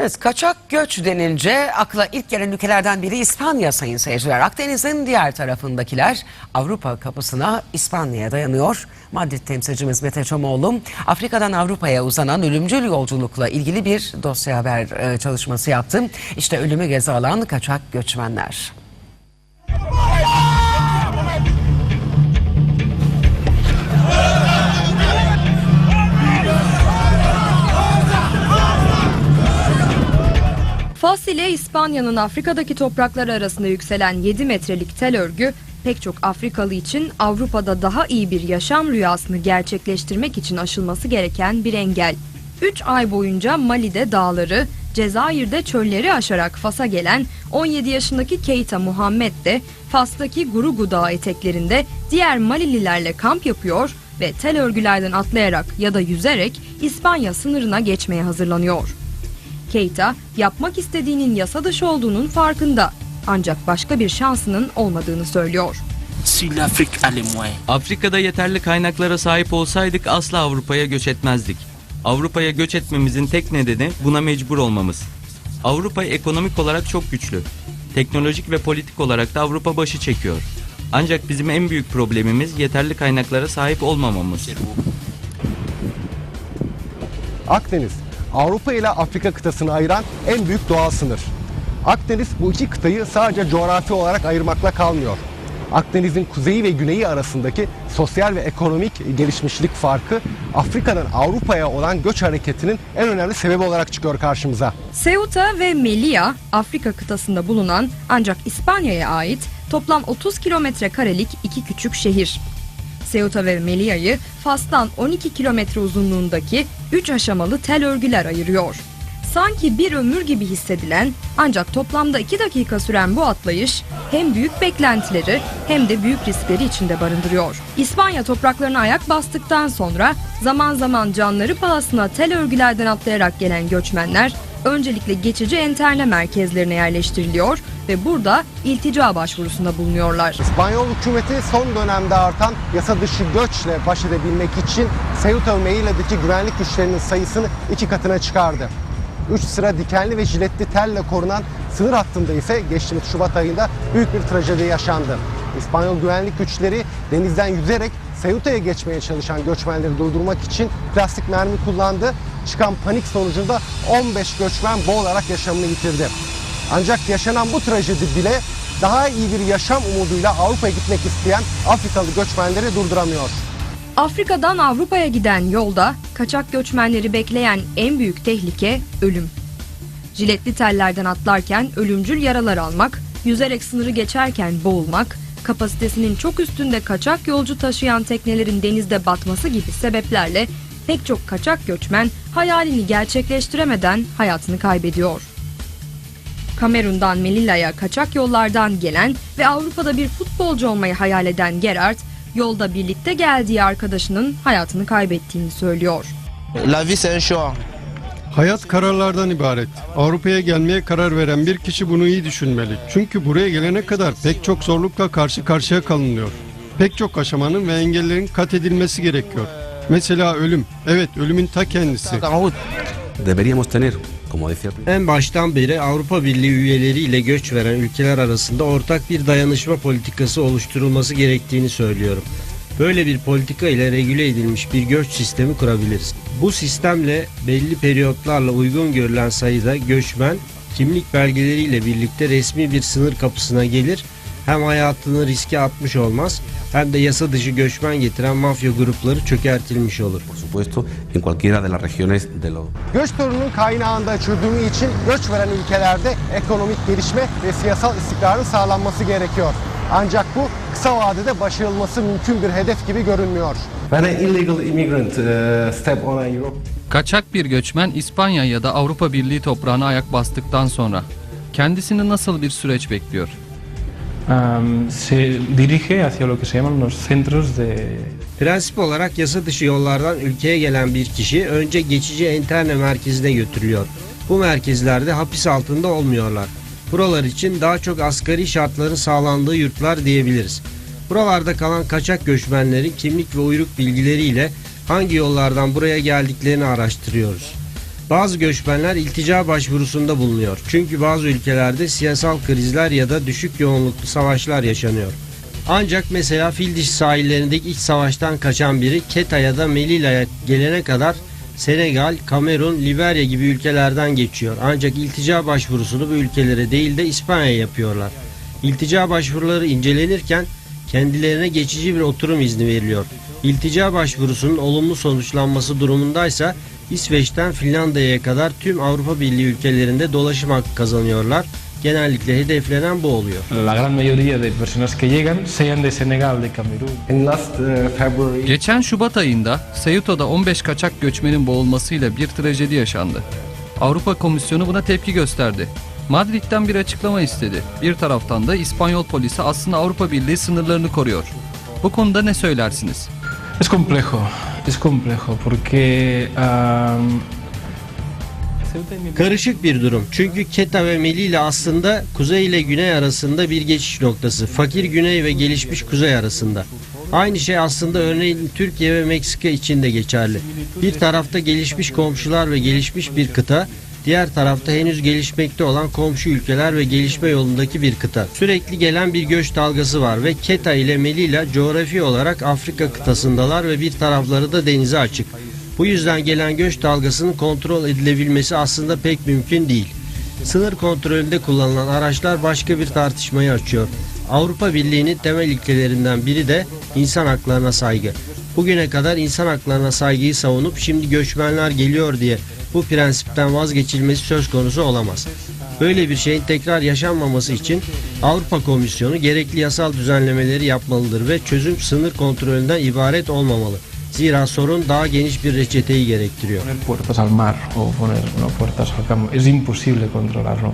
Evet, kaçak göç denince akla ilk gelen ülkelerden biri İspanya sayın seyirciler. Akdeniz'in diğer tarafındakiler Avrupa kapısına İspanya'ya dayanıyor. Madrid temsilcimiz Mete Çomoğlu Afrika'dan Avrupa'ya uzanan ölümcül yolculukla ilgili bir dosya haber e, çalışması yaptı. İşte ölümü göze alan kaçak göçmenler. Fas ile İspanya'nın Afrika'daki topraklar arasında yükselen 7 metrelik tel örgü pek çok Afrikalı için Avrupa'da daha iyi bir yaşam rüyasını gerçekleştirmek için aşılması gereken bir engel. 3 ay boyunca Mali'de dağları, Cezayir'de çölleri aşarak Fas'a gelen 17 yaşındaki Keita Muhammed de Fas'taki Gurugu Dağı eteklerinde diğer Malililerle kamp yapıyor ve tel örgülerden atlayarak ya da yüzerek İspanya sınırına geçmeye hazırlanıyor. Keita yapmak istediğinin yasa dışı olduğunun farkında. Ancak başka bir şansının olmadığını söylüyor. Afrika'da yeterli kaynaklara sahip olsaydık asla Avrupa'ya göç etmezdik. Avrupa'ya göç etmemizin tek nedeni buna mecbur olmamız. Avrupa ekonomik olarak çok güçlü. Teknolojik ve politik olarak da Avrupa başı çekiyor. Ancak bizim en büyük problemimiz yeterli kaynaklara sahip olmamamız. Akdeniz, Avrupa ile Afrika kıtasını ayıran en büyük doğal sınır. Akdeniz bu iki kıtayı sadece coğrafi olarak ayırmakla kalmıyor. Akdeniz'in kuzeyi ve güneyi arasındaki sosyal ve ekonomik gelişmişlik farkı Afrika'dan Avrupa'ya olan göç hareketinin en önemli sebebi olarak çıkıyor karşımıza. Ceuta ve Melilla Afrika kıtasında bulunan ancak İspanya'ya ait toplam 30 kilometre karelik iki küçük şehir. Ceuta ve Melilla'yı Fas'tan 12 kilometre uzunluğundaki 3 aşamalı tel örgüler ayırıyor. Sanki bir ömür gibi hissedilen ancak toplamda 2 dakika süren bu atlayış hem büyük beklentileri hem de büyük riskleri içinde barındırıyor. İspanya topraklarına ayak bastıktan sonra zaman zaman canları pahasına tel örgülerden atlayarak gelen göçmenler öncelikle geçici enterne merkezlerine yerleştiriliyor ve burada iltica başvurusunda bulunuyorlar. İspanyol hükümeti son dönemde artan yasa dışı göçle baş edebilmek için Ceuta ve Melilla'daki güvenlik güçlerinin sayısını iki katına çıkardı. Üç sıra dikenli ve jiletli telle korunan sınır hattında ise geçtiğimiz Şubat ayında büyük bir trajedi yaşandı. İspanyol güvenlik güçleri denizden yüzerek Ceuta'ya geçmeye çalışan göçmenleri durdurmak için plastik mermi kullandı. Çıkan panik sonucunda 15 göçmen boğularak yaşamını yitirdi. Ancak yaşanan bu trajedi bile daha iyi bir yaşam umuduyla Avrupa'ya gitmek isteyen Afrikalı göçmenleri durduramıyor. Afrika'dan Avrupa'ya giden yolda kaçak göçmenleri bekleyen en büyük tehlike ölüm. Jiletli tellerden atlarken ölümcül yaralar almak, yüzerek sınırı geçerken boğulmak, kapasitesinin çok üstünde kaçak yolcu taşıyan teknelerin denizde batması gibi sebeplerle pek çok kaçak göçmen hayalini gerçekleştiremeden hayatını kaybediyor. Kamerun'dan Melilla'ya kaçak yollardan gelen ve Avrupa'da bir futbolcu olmayı hayal eden Gerard, yolda birlikte geldiği arkadaşının hayatını kaybettiğini söylüyor. La vie c'est un choix. Hayat kararlardan ibaret. Avrupa'ya gelmeye karar veren bir kişi bunu iyi düşünmeli. Çünkü buraya gelene kadar pek çok zorlukla karşı karşıya kalınıyor. Pek çok aşamanın ve engellerin kat edilmesi gerekiyor. Mesela ölüm. Evet, ölümün ta kendisi. Deberíamos tener, En baştan beri Avrupa Birliği üyeleriyle göç veren ülkeler arasında ortak bir dayanışma politikası oluşturulması gerektiğini söylüyorum. Böyle bir politika ile regüle edilmiş bir göç sistemi kurabiliriz. Bu sistemle belli periyotlarla uygun görülen sayıda göçmen kimlik belgeleriyle birlikte resmi bir sınır kapısına gelir hem hayatını riske atmış olmaz hem de yasa dışı göçmen getiren mafya grupları çökertilmiş olur. por supuesto, en cualquiera de las regiones de los Göç sorununun kaynağında çözümü için göç veren ülkelerde ekonomik gelişme ve siyasal istikrarın sağlanması gerekiyor. Ancak bu kısa vadede başarılması mümkün bir hedef gibi görünmüyor. When an illegal immigrant step on Europe Kaçak bir göçmen İspanya ya da Avrupa Birliği toprağına ayak bastıktan sonra kendisini nasıl bir süreç bekliyor? am, se dirige hacia lo que se llaman los centros de, Prensip olarak yasa dışı yollardan ülkeye gelen bir kişi önce geçici enterne merkezine götürülüyor. Bu merkezlerde hapis altında olmuyorlar. Buralar için daha çok asgari şartların sağlandığı yurtlar diyebiliriz. Buralarda kalan kaçak göçmenlerin kimlik ve uyruk bilgileriyle hangi yollardan buraya geldiklerini araştırıyoruz. Bazı göçmenler iltica başvurusunda bulunuyor. Çünkü bazı ülkelerde siyasal krizler ya da düşük yoğunluklu savaşlar yaşanıyor. Ancak mesela Fildiş sahillerindeki iç savaştan kaçan biri Keta ya da Melilla'ya gelene kadar Senegal, Kamerun, Liberya gibi ülkelerden geçiyor. Ancak iltica başvurusunu bu ülkelere değil de İspanya'ya yapıyorlar. İltica başvuruları incelenirken kendilerine geçici bir oturum izni veriliyor. İltica başvurusunun olumlu sonuçlanması durumundaysa İsveç'ten Finlandiya'ya kadar tüm Avrupa Birliği ülkelerinde dolaşım hakkı kazanıyorlar. Genellikle hedeflenen bu oluyor. La gran mayoría de personas que llegan, sean de Senegal, de Camerún. Last uh, February, Geçen Şubat ayında Ceuto'da 15 kaçak göçmenin boğulmasıyla bir trajedi yaşandı. Avrupa Komisyonu buna tepki gösterdi. Madrid'den bir açıklama istedi. Bir taraftan da İspanyol polisi aslında Avrupa Birliği sınırlarını koruyor. Bu konuda ne söylersiniz? es complejo, es complejo porque um, Karışık bir durum. Çünkü Keta ve Melilla aslında kuzey ile güney arasında bir geçiş noktası. Fakir güney ve gelişmiş kuzey arasında. Aynı şey aslında örneğin Türkiye ve Meksika için de geçerli. Bir tarafta gelişmiş komşular ve gelişmiş bir kıta, diğer tarafta henüz gelişmekte olan komşu ülkeler ve gelişme yolundaki bir kıta. Sürekli gelen bir göç dalgası var ve Keta ile Melilla coğrafi olarak Afrika kıtasındalar ve bir tarafları da denize açık. Bu yüzden gelen göç dalgasının kontrol edilebilmesi aslında pek mümkün değil. Sınır kontrolünde kullanılan araçlar başka bir tartışmayı açıyor. Avrupa Birliği'nin temel ilkelerinden biri de insan haklarına saygı. Bugüne kadar insan haklarına saygıyı savunup şimdi göçmenler geliyor diye bu prensipten vazgeçilmesi söz konusu olamaz. Böyle bir şeyin tekrar yaşanmaması için Avrupa Komisyonu gerekli yasal düzenlemeleri yapmalıdır ve çözüm sınır kontrolünden ibaret olmamalı. Zira sorun daha geniş bir reçeteyi gerektiriyor. poner puertas al mar o poner no, puertas al campo. Es imposible controlarlo.